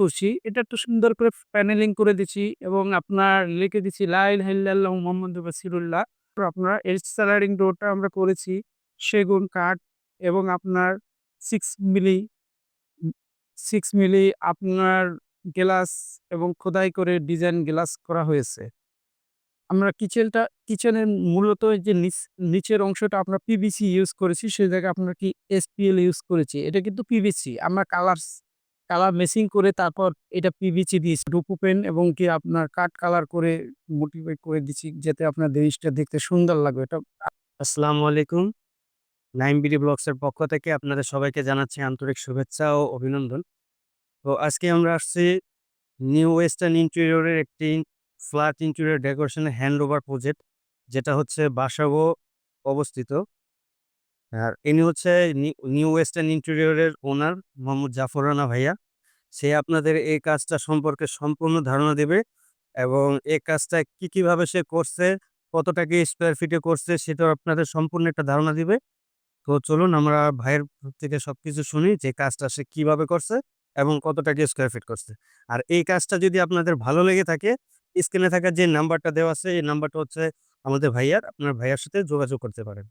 করছি এটা একটু সুন্দর করে প্যানেলিং করে দিছি এবং আপনার লিখে দিচ্ছি লা ইলাহা ইল্লাল্লাহু মুহাম্মাদুর রাসূলুল্লাহ। তো আপনার এর স্লাইডিং ডোরটা আমরা করেছি সেগুন, কাঠ এবং আপনার সিক্স মিলি সিক্স মিলি আপনার গ্লাস এবং খোদাই করে ডিজাইন গ্লাস করা হয়েছে। আমরা কিচেনটা, কিচেনের মূলত যে নিচ, নিচের অংশটা আমরা পিভিসি ইউজ করেছি সে জায়গায় আপনার কি এসপিএল ইউজ করেছি। এটা কিন্তু পিভিসি আমরা কালারস কালার মেসিং করে তারপর এটা পিভিসি দিয়েছি। ডুপু পেন এবং কি আপনার কাঠ কালার করে মোটিভেট করে দিচ্ছি যাতে আপনার জিনিসটা দেখতে সুন্দর লাগবে। এটা আসসালামু আলাইকুম। নাইম বিডি ব্লগস এর পক্ষ থেকে আপনাদের সবাইকে জানাচ্ছি আন্তরিক শুভেচ্ছা ও অভিনন্দন। তো আজকে আমরা আসছি নিউ ওয়েস্টার্ন ইন্টেরিয়র এর একটি ফ্ল্যাট ইন্টেরিয়র ডেকোরেশনের হ্যান্ড ওভার প্রজেক্ট, যেটা হচ্ছে বাসাবো অবস্থিত। আর ইনি হচ্ছে নিউ ওয়েস্টার্ন ইন্টেরিয়র এর ওনার মোহাম্মদ জাফর রানা ভাইয়া। সে আপনাদের এই কাজটা সম্পর্কে সম্পূর্ণ ধারণা দেবে এবং এই কাজটা কি, কীভাবে সে করছে, কত টাকা স্কোয়ার ফিটে করছে সেটাও আপনাদের সম্পূর্ণ একটা ধারণা দিবে। তো চলুন আমরা ভাইয়ের থেকে সব কিছু শুনি যে কাজটা সে কীভাবে করছে এবং কত টাকা স্কোয়ার ফিট করছে। আর এই কাজটা যদি আপনাদের ভালো লেগে থাকে স্ক্রিনে থাকা যে নাম্বারটা দেওয়া আছে এই নাম্বারটা হচ্ছে আমাদের ভাইয়ার। আপনার ভাইয়ার সাথে যোগাযোগ করতে পারেন।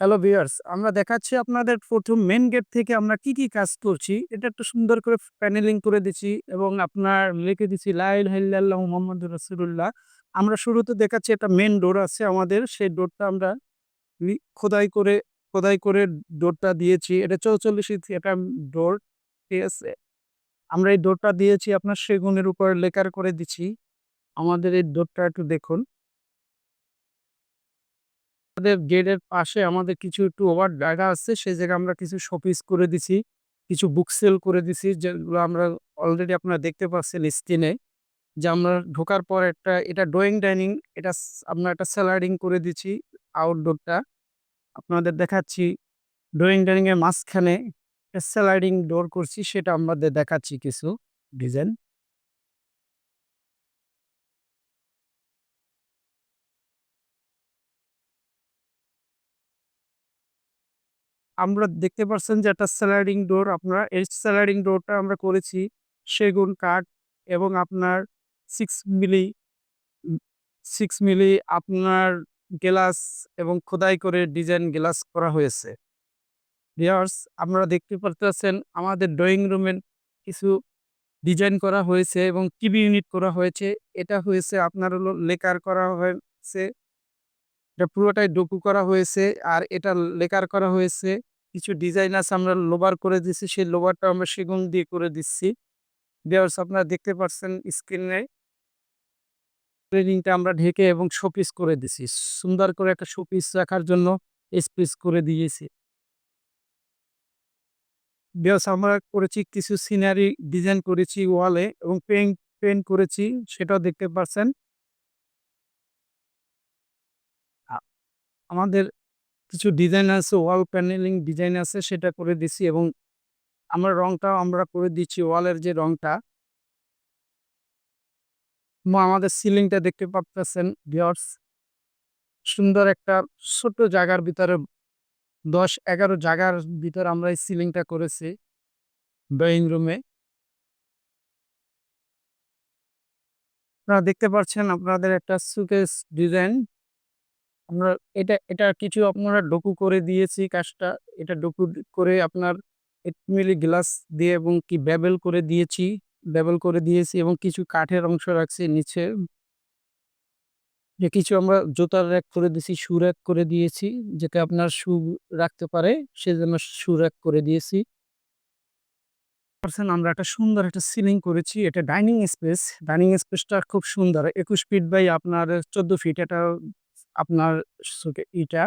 হ্যালো ভিউয়ার্স আমরা দেখাচ্ছি আপনাদের প্রথম মেইন গেট থেকে আমরা কি, কি কাজ করছি। এটা একটু সুন্দর করে প্যানেলিং করে দিচ্ছি এবং আপনার লিখে দিচ্ছি লাইল ইলাহা ইল্লাল্লাহু মুহাম্মাদুর রাসূলুল্লাহ। আমরা শুরুতে দেখাচ্ছি একটা মেন ডোর আছে আমাদের সেই ডোরটা আমরা খোদাই করে খোদাই করে ডোরটা দিয়েছি। এটা ৪৪ ইঞ্চি একটা ডোর ঠিক আছে? আমরা এই ডোরটা দিয়েছি আপনার সেগুনের উপর লেকার করে দিচ্ছি। আমাদের এই ডোরটা একটু দেখুন। আমাদের গেটের পাশে আমাদের কিছু একটু ওভার জায়গা আছে, সেই জায়গায় আমরা কিছু শোপিস করে দিছি। কিছু বুক সেল করে দিছি, যেগুলো আমরা অলরেডি আপনারা দেখতে পাচ্ছেন স্ক্রিনে। যে আমরা ঢোকার পর একটা, এটা ড্রয়িং ডাইনিং, এটা আমরা একটা স্লাইডিং করে দিচ্ছি আউটডোরটা। আপনাদের দেখাচ্ছি, ড্রয়িং ডাইনিং এর মাঝখানে একটা স্লাইডিং ডোর করছি, সেটা আমাদের দেখাচ্ছি কিছু ডিজাইন। আমরা দেখতে পারছেন যে একটা স্লাইডিং ডোর, আপনার এই স্লাইডিং ডোরটা আমরা করেছি সেগুন কাঠ এবং আপনার সিক্স মিলি সিক্স মিলি আপনার গ্লাস এবং খোদাই করে ডিজাইন গ্লাস করা হয়েছে। ভিউয়ার্স, আপনারা দেখতে পারতেছেন আমাদের ড্রয়িং রুমের কিছু ডিজাইন করা হয়েছে এবং টিভি ইউনিট করা হয়েছে। এটা হয়েছে আপনার হলো লেকার করা হয়েছে। এটা পুরোটাই ডুপু করা হয়েছে আর এটা লেকার করা হয়েছে। কিছু ডিজাইন আছে আমরা লোবার করে দিছি, সেই লোবারটা আমরা সেগুন দিয়ে করে দিচ্ছি। ভিউয়ার্স আপনারা দেখতে পাচ্ছেন স্ক্রিনে। রেলিংটা আমরা ঢেকে এবং শোপিস করে দিছি। সুন্দর করে একটা শোপিস রাখার জন্য স্পেস করে দিয়েছি। ভিউয়ার্স আমরা করেছি কিছু সিনারি ডিজাইন করেছি ওয়ালে এবং পেইন্ট পেন্ট করেছি, সেটাও দেখতে পারছেন। আমাদের কিছু ডিজাইন আছে ওয়াল প্যানেলিং ডিজাইন আছে, সেটা করে দিছি এবং আমরা রংটাও আমরা করে দিচ্ছি ওয়ালের যে রংটা। আমাদের সিলিংটা দেখতে পারতেছেন ভিউয়ার্স। সুন্দর একটা ছোট্ট জায়গার ভিতরে দশ, এগারো জায়গার ভিতরে আমরা এই সিলিংটা করেছি ড্রয়িং রুমে। আপনারা দেখতে পাচ্ছেন, আপনাদের একটা সুকেস ডিজাইন। আমরা এটা এটা কিছু আপনারা ডোকু করে দিয়েছি কাজটা। এটা ডোকু করে আপনার ৮ মিলি গ্লাস দিয়ে এবং কি ব্যাবেল করে দিয়েছি ব্যাবেল করে দিয়েছি এবং কিছু কাঠের অংশ রাখছি নিচে। যে কিছু আমরা জুতার র‍্যাক করে দিয়েছি শু র‍্যাক করে দিয়েছি। যাতে আপনার শু রাখতে পারে, সেজন্য শু র‍্যাক করে দিয়েছি। পারছেন আমরা একটা সুন্দর একটা সিলিং করেছি। এটা ডাইনিং স্পেস। ডাইনিং স্পেসটা খুব সুন্দর। ২১ ফিট বাই আপনার ১৪ ফিট এটা আপনার এটা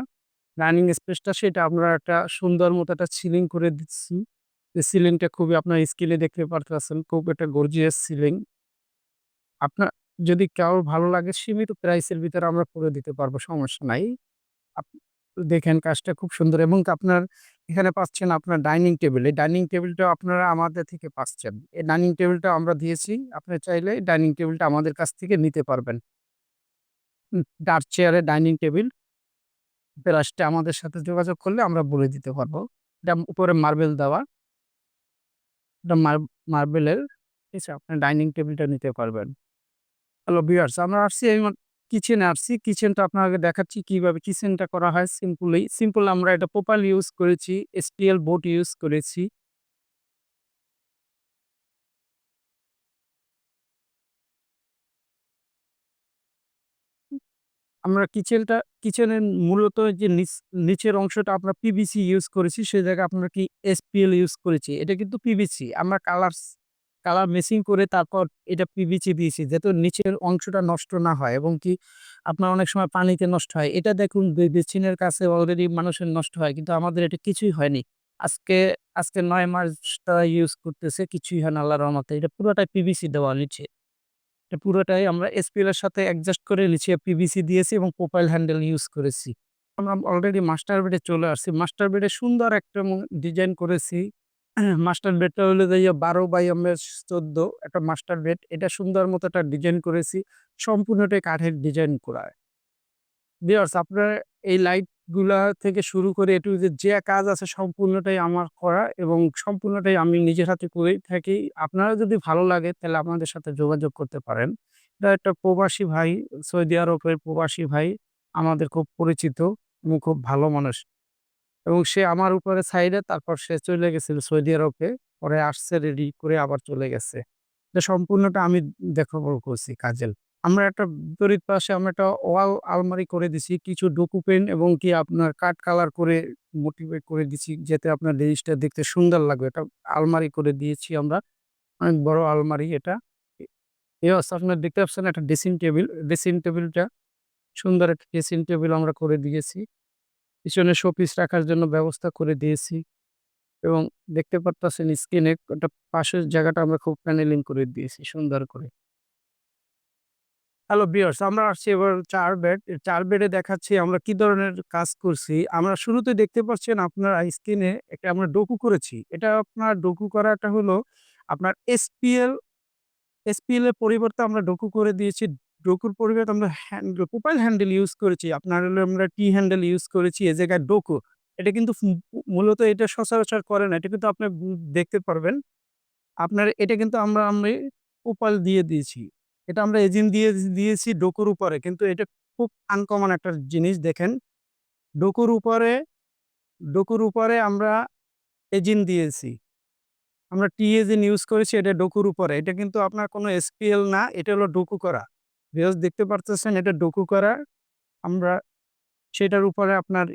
ডাইনিং স্পেসটা সেটা আমরা একটা সুন্দর মতো একটা সিলিং করে দিচ্ছি। সিলিংটা খুবই আপনার স্ক্রিনে দেখতে পারতেছেন। খুব একটা গর্জিয়াস সিলিং। আপনার যদি কারোর ভালো লাগে, সীমিত প্রাইসের ভিতরে আমরা করে দিতে পারব, সমস্যা নাই। দেখেন কাজটা খুব সুন্দর এবং আপনার এখানে পাচ্ছেন আপনার ডাইনিং টেবল। এই ডাইনিং টেবলটাও আপনারা আমাদের থেকে পাচ্ছেন। এই ডাইনিং টেবলটা আমরা দিয়েছি। আপনি চাইলে ডাইনিং টেবিলটা আমাদের কাছ থেকে নিতে পারবেন। উম ডার্ক চেয়ারের ডাইনিং টেবিল। প্রাইসটা আমাদের সাথে যোগাযোগ করলে আমরা বলে দিতে পারব। এটা উপরে মার্বেল দেওয়া। এটা মার মার্বেলের ঠিক আছে? আপনি ডাইনিং টেবিলটা নিতে পারবেন। হ্যালো ভিউয়ার্স আমরা আসছি এই কিচেনে আসছি। কিচেনটা আপনাকে দেখাচ্ছি কীভাবে কিচেনটা করা হয় সিম্পলি। সিম্পল আমরা এটা প্রোপাইল ইউজ করেছি, STL বোর্ড ইউজ করেছি। আমরা কিচেনটা কিচেনের মূলত যে নিচ নিচের অংশটা আমরা পিভিসি ইউজ করেছি, সে জায়গায় আপনার কি SPL ইউজ করেছি। এটা কিন্তু পিভিসি। আমরা কালারস কালার মেশিং করে তারপর এটা পিভিসি দিয়েছি যাতে নিচের অংশটা নষ্ট না হয় এবং কি আপনার অনেক সময় পানিতে নষ্ট হয়। এটা দেখুন বে কাছে অলরেডি মানুষের নষ্ট হয়। কিন্তু আমাদের এটা কিছুই হয়নি। আজকে আজকে ৯ মাসটা ইউজ করতেছে কিছুই হয় না আল্লাহর রহমতে। এটা পুরোটাই পিভিসি দেওয়া নিচে। এটা পুরোটাই আমরা SPL এর সাথে অ্যাডজাস্ট করে নিচে পিভিসি দিয়েছি এবং প্রোপাইল হ্যান্ডেল ইউজ করেছি। আমরা অলরেডি মাস্টার বেডে চলে আসছি। মাস্টার বেডে সুন্দর একটা ডিজাইন করেছি। মাস্টার বেডটা হলো যাই বারো বাই আমরা ১৪ একটা মাস্টার বেড। এটা সুন্দর মতো একটা ডিজাইন করেছি। সম্পূর্ণটাই কাঠের ডিজাইন করা। ভিউয়ার্স আপনার এই লাইটগুলা থেকে শুরু করে এ টু যে কাজ আছে সম্পূর্ণটাই আমার করা এবং সম্পূর্ণটাই আমি নিজের হাতে করেই থাকি। আপনারা যদি ভালো লাগে তাহলে আমাদের সাথে যোগাযোগ করতে পারেন। এটা একটা প্রবাসী ভাই, সৌদি আরবের প্রবাসী ভাই। আমাদের খুব পরিচিত এবং খুব ভালো মানুষ। এবং সে আমার উপরে সাইডে তারপর সে চলে গেছিল সৌদি আরবে। পরে আসছে রেডি করে আবার চলে গেছে। এটা সম্পূর্ণটা আমি দেখাবো করছি কাজেল। আমরা একটা বিপরীত পাশে আমরা একটা ওয়াল আলমারি করে দিছি। কিছু ডোকু পেন এবং কি আপনার কাঠ কালার করে মোটিভেট করে দিছি, যাতে আপনার জিনিসটা দেখতে সুন্দর লাগবে। এটা আলমারি করে দিয়েছি আমরা। অনেক বড় আলমারি এটা। এ ভিউয়ার্স আপনারা দেখতে পাচ্ছেন, একটা ড্রেসিং টেবিল। ড্রেসিং টেবিলটা সুন্দর একটা ড্রেসিং টেবিল আমরা করে দিয়েছি। পিছনে শোপিস রাখার জন্য ব্যবস্থা করে দিয়েছি। এবং দেখতে পারতেছেন স্ক্রিনে ওটা পাশের জায়গাটা আমরা খুব প্যানেলিং করে দিয়েছি সুন্দর করে। হ্যালো ভিউয়ার্স আমরা আসছি এবার চার বেড। চার বেডে দেখাচ্ছি আমরা কি ধরনের কাজ করছি। আমরা শুরুতে দেখতে পাচ্ছেন আপনার স্ক্রিনে একটা আমরা ডোকু করেছি। এটা আপনার ডোকু করাটা হলো আপনার SPL SPL এর পরিবর্তে আমরা ডোকু করে দিয়েছি। ডোকুর পরিবর্তে আমরা হ্যান্ড প্রোপাইল হ্যান্ডেল ইউজ করেছি। আপনার হলো আমরা টি হ্যান্ডেল ইউজ করেছি, এ জায়গায় ডোকু। এটা কিন্তু মূলত এটা সচরাচর করে না। এটা কিন্তু আপনি দেখতে পারবেন। আপনার, এটা কিন্তু আমরা আমি প্রোপাইল দিয়ে দিয়েছি। এটা আমরা এজিন দিয়ে দিয়েছি ডোকুর উপরে। কিন্তু এটা খুব আনকমন একটা জিনিস দেখেন। ডোকুর উপরে ডোকুর উপরে আমরা এজিন দিয়েছি। আমরা টি এজিন ইউজ করেছি এটা ডোকুর উপরে। এটা কিন্তু আপনার কোনো SPL না, এটা হলো ডোকু করা। ভিউয়ার্স দেখতে পারতেছেন এটা ডোকু করা। আমরা সেটার উপরে আপনার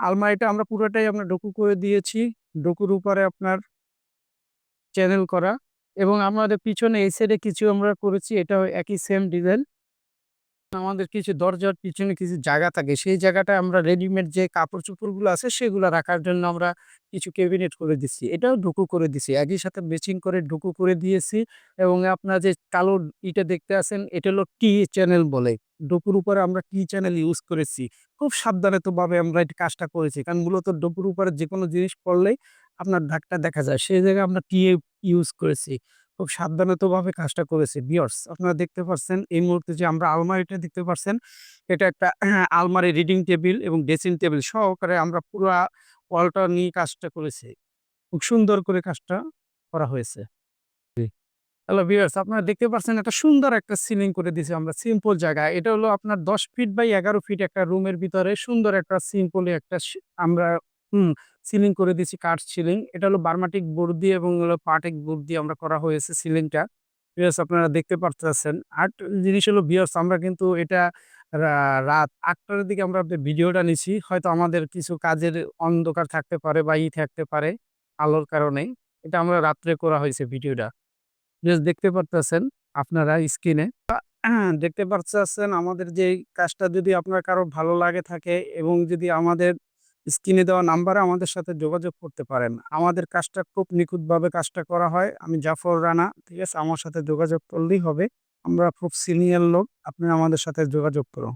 আলমারিটা আমরা পুরোটাই আমরা ডোকু করে দিয়েছি। ডোকুর উপরে আপনার চ্যানেল করা এবং আমাদের পিছনে এই সাইডে কিছু আমরা করেছি, এটাও একই সেম ডিজাইন। আমাদের কিছু দরজার পিছনে কিছু জায়গা থাকে। সেই জায়গাটায় আমরা রেডিমেড যে কাপড়-চোপড়গুলো আছে, সেগুলো রাখার জন্য আমরা কিছু ক্যাবিনেট করে দিচ্ছি। এটাও ডোকু করে দিছি। একই সাথে ম্যাচিং করে ডোকু করে দিয়েছি এবং আপনার যে কালো ইটা দেখতে আছেন, এটা হলো টি চ্যানেল বলে। ডোকুর উপরে আমরা টি চ্যানেল ইউজ করেছি। খুব সাবধানতভাবে আমরা এই কাজটা করেছি। কারণ মূলত ডোকুর উপরে যেকোনো জিনিস পড়লেই আপনার দাগটা দেখা যায়। সেই জায়গায় আমরা টি ইউজ করেছি। খুব সাবধানতভাবে কাজটা করেছি। ভিউয়ার্স আপনারা দেখতে পাচ্ছেন এই মুহূর্তে যে আমরা আলমারিটা দেখতে পাচ্ছেন এটা একটা আলমারি রিডিং টেবিল এবং ড্রেসিং টেবিল সহকারে আমরা পুরা ওয়ালটা নিয়ে কাজটা করেছি। খুব সুন্দর করে কাজটা করা হয়েছে। হ্যালো ভিউয়ার্স আপনারা দেখতে পাচ্ছেন একটা সুন্দর একটা সিলিং করে দিয়েছি আমরা সিম্পল জায়গা এটা হলো আপনার ১০ ফিট বাই ১১ ফিট একটা রুমের ভিতরে সুন্দর একটা সিম্পলি একটা আমরা হুম, সিলিং করে দিয়েছি কাঠ সিলিং। এটা হলো বার্মাটিক বোর্ড দিয়ে এবং হলো পার্টেক বোর্ড দিয়ে আমরা করা হয়েছে সিলিংটা। ভিউয়ার্স আপনারা দেখতে পারতেছেন। আরেকটা জিনিস হলো ভিউয়ার্স আমরা কিন্তু এটা রাত আটটার দিকে আমরা ভিডিওটা নিছি। হয়তো আমাদের কিছু কাজের অন্ধকার থাকতে পারে বা ই থাকতে পারে আলোর কারণে। এটা আমরা রাত্রে করা হয়েছে ভিডিওটা। জাস্ট দেখতে পারতেছেন আপনারা স্ক্রিনে। দেখতে পারতেছেন আমাদের যেই কাজটা যদি আপনার কারও ভালো লাগে থাকে এবং যদি আমাদের স্ক্রিনে দেওয়া নাম্বারে আমাদের সাথে যোগাযোগ করতে পারেন। আমাদের কাজটা খুব নিখুঁতভাবে কাজটা করা হয়। আমি জাফর রানা, ঠিক আছে? আমার সাথে যোগাযোগ করলেই হবে। আমরা খুব সিনিয়র লোক। আপনি আমাদের সাথে যোগাযোগ করুন।